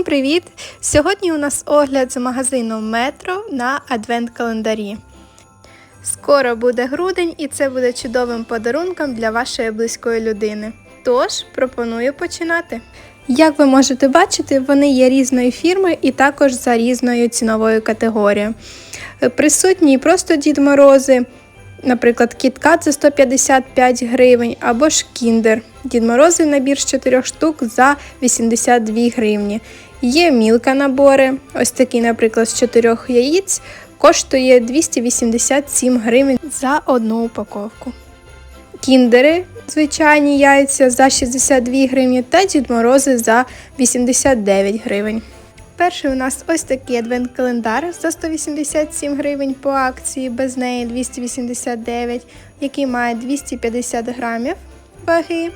Всім привіт! Сьогодні у нас огляд з магазину Метро на адвент-календарі. Скоро буде грудень і це буде чудовим подарунком для вашої близької людини. Тож пропоную починати. Як ви можете бачити, вони є різної фірми і також за різною ціновою категорією. Присутні просто Дід Морози, наприклад, KitKat за 155 гривень або ж Kinder. Дід Морози набір з 4 штук за 82 гривні. Є мілка набори, ось такий, наприклад, з 4 яєць, коштує 287 гривень за одну упаковку. Кіндери, звичайні яйця за 62 гривні та Дід Морози за 89 гривень. Перший у нас ось такий адвент-календар за 187 гривень по акції, без неї 289, який має 250 грамів ваги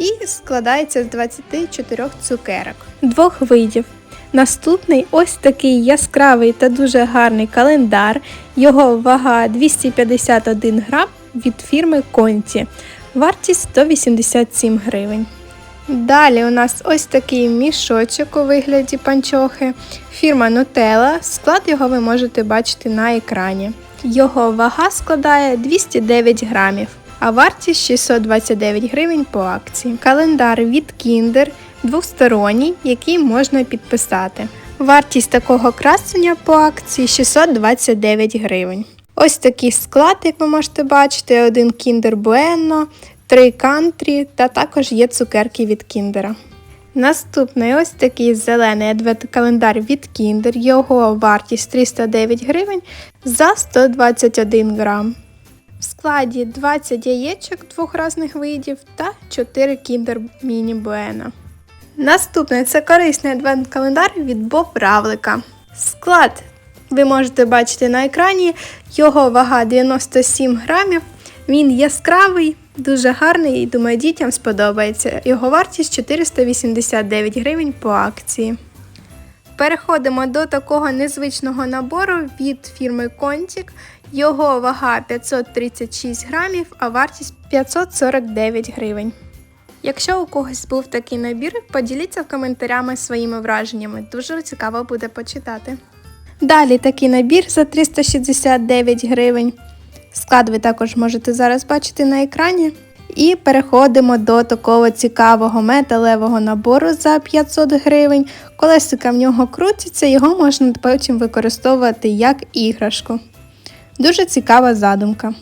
і складається з 24 цукерок. Двох видів. Наступний ось такий яскравий та дуже гарний календар. Його вага 251 грам від фірми Конті. Вартість 187 гривень. Далі у нас ось такий мішочок у вигляді панчохи. Фірма Nutella. Склад його ви можете бачити на екрані. Його вага складає 209 грамів, а вартість 629 гривень по акції. Календар від Kinder двосторонній, який можна підписати. Вартість такого красення по акції 629 гривень. Ось такий склад, як ви можете бачити, один Kinder Bueno, три кантрі та також є цукерки від Кіндера. Наступний ось такий зелений адвент-календар від Kinder. Його вартість 309 гривень за 121 грам. В складі 20 яєчок двох різних видів та 4 Kinder Mini Bueno. Наступний це корисний адвент-календар від Боб Равлика. Склад ви можете бачити на екрані. Його вага 97 грамів. Він яскравий, дуже гарний і думаю, дітям сподобається. Його вартість 489 гривень по акції. Переходимо до такого незвичного набору від фірми Контік. Його вага 536 грамів, а вартість 549 гривень. Якщо у когось був такий набір, поділіться коментарями своїми враженнями. Дуже цікаво буде почитати. Далі такий набір за 369 гривень. Склад ви також можете зараз бачити на екрані. І переходимо до такого цікавого металевого набору за 500 гривень. Колесика в нього крутяться, його можна потім використовувати як іграшку. Дуже цікава задумка.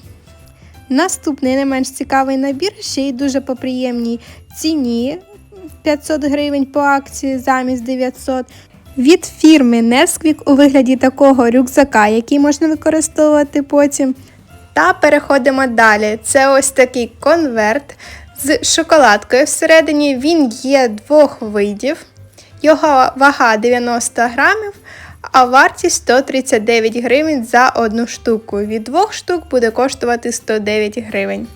Наступний не менш цікавий набір, ще й дуже по приємній ціні 500 гривень по акції замість 900. Від фірми Nesquik у вигляді такого рюкзака, який можна використовувати потім. Та переходимо далі. Це ось такий конверт з шоколадкою всередині. Він є двох видів. Його вага 90 грамів, а вартість 139 гривень за одну штуку. Від двох штук буде коштувати 109 гривень.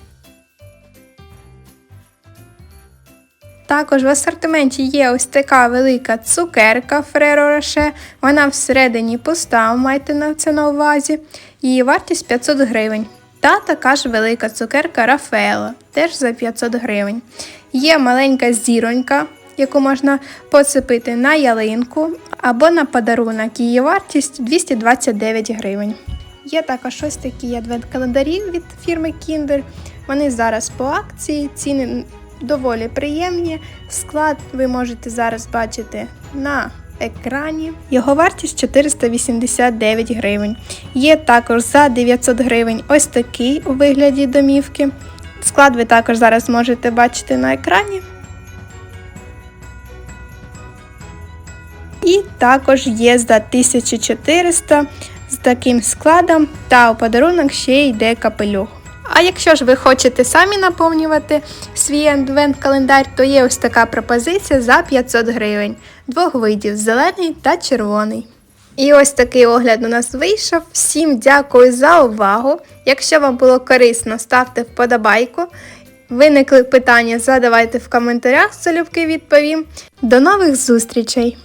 Також в асортименті є ось така велика цукерка Ferrero Rocher. Вона всередині пуста, майте на це на увазі. Її вартість 500 гривень. Та така ж велика цукерка Рафаело, теж за 500 гривень. Є маленька зіронька, яку можна поцепити на ялинку або на подарунок. Її вартість 229 гривень. Є також ось такі адвент-календарі від фірми Kinder. Вони зараз по акції, ціни доволі приємні. Склад ви можете зараз бачити на екрані. Його вартість 489 гривень. Є також за 900 гривень ось такий у вигляді домівки. Склад ви також зараз можете бачити на екрані. І також є за 1400 з таким складом, та у подарунок ще йде капелюх. А якщо ж ви хочете самі наповнювати свій адвент-календар, то є ось така пропозиція за 500 гривень, двох видів зелений та червоний. І ось такий огляд у нас вийшов. Всім дякую за увагу. Якщо вам було корисно, ставте вподобайку. Виникли питання, задавайте в коментарях, залюбки відповім. До нових зустрічей!